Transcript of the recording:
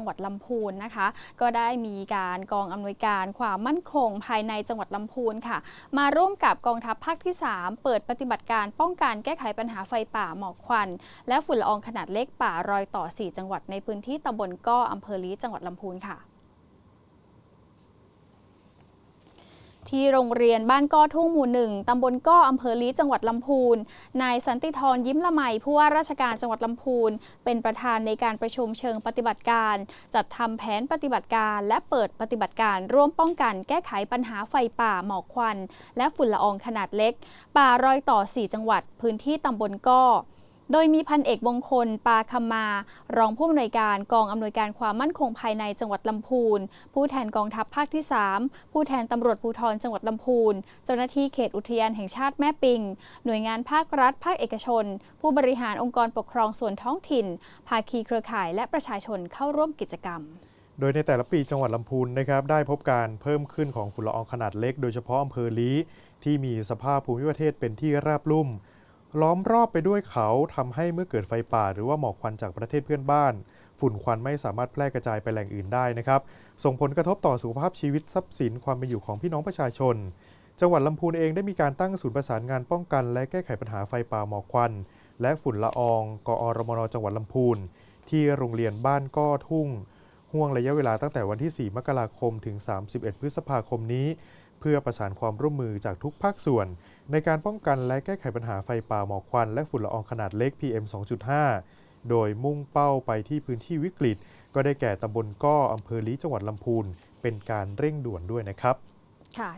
จังหวัดลำพูนนะคะ ก็ได้มีการกองอำนวยการความมั่นคงภายในจังหวัดลำพูนค่ะ มาร่วมกับกองทัพภาคที่ 3 เปิดปฏิบัติการป้องกันแก้ไขปัญหาไฟป่าหมอกควัน และฝุ่นละอองขนาดเล็กป่ารอยต่อ 4 จังหวัดในพื้นที่ตำบลก้ออำเภอลีจังหวัดลำพูนค่ะ ที่โรงเรียนบ้านก้อทุ่งหมู่หนึ่งตำบลก้ออำเภอลีจังหวัดลำพูน นายสันติธรยิ้มละไมผู้ว่าราชการจังหวัดลำพูน เป็นประธานในการประชุมเชิงปฏิบัติการ จัดทำแผนปฏิบัติการ และเปิดปฏิบัติการร่วมป้องกันแก้ไขปัญหาไฟป่าหมอกควัน และฝุ่นละอองขนาดเล็ก ป่ารอยต่อ 4 จังหวัด พื้นที่ตำบลก้อ โดยมีพันเอกมงคล ปาคำมารองผู้อำนวยการกองอำนวยการความมั่นคงภายในจังหวัดลำพูน ผู้แทนกองทัพภาคที่ 3 ผู้แทนตำรวจภูธรจังหวัดลำพูน เจ้าหน้าที่เขตอุทยานแห่งชาติแม่ปิง หน่วยงานภาครัฐ ภาคเอกชน ผู้บริหารองค์กรปกครองส่วนท้องถิ่น ภาคีเครือข่ายและประชาชนเข้าร่วมกิจกรรมโดยในแต่ละปีจังหวัดลำพูนนะครับได้พบการเพิ่มขึ้นของฝุ่นละอองขนาดเล็ก โดยเฉพาะอำเภอลี้ที่มีสภาพภูมิประเทศเป็นที่ราบลุ่ม ล้อมรอบไปด้วยเขาทำให้เมื่อเกิดไฟป่า หรือว่าหมอกควันจากประเทศเพื่อนบ้าน ฝุ่นควันไม่สามารถแพร่กระจายไปแหล่งอื่นได้นะครับ ส่งผลกระทบต่อสุขภาพชีวิตทรัพย์สินความเป็นอยู่ของพี่น้องประชาชน จังหวัดลำพูนเองได้มีการตั้งศูนย์ประสานงานป้องกัน และแก้ไขปัญหาไฟป่าหมอกควัน และฝุ่นละอองกอรมนจังหวัดลำพูน ที่โรงเรียนบ้านก้อทุ่งห่วงระยะเวลาตั้งแต่วันที่ 4 มกราคมถึง 31 พฤษภาคมนี้ เพื่อประสานความร่วมมือจากทุกภาคส่วน ในการป้องกันและแก้ไขปัญหาไฟป่าหมอกควัน และฝุ่นละอองขนาดเล็ก PM 2.5 โดยมุ่งเป้าไปที่พื้นที่วิกฤต ก็ได้แก่ตำบลก้ออำเภอลีจังหวัดลำพูน เป็นการเร่งด่วนด้วยนะครับค่ะ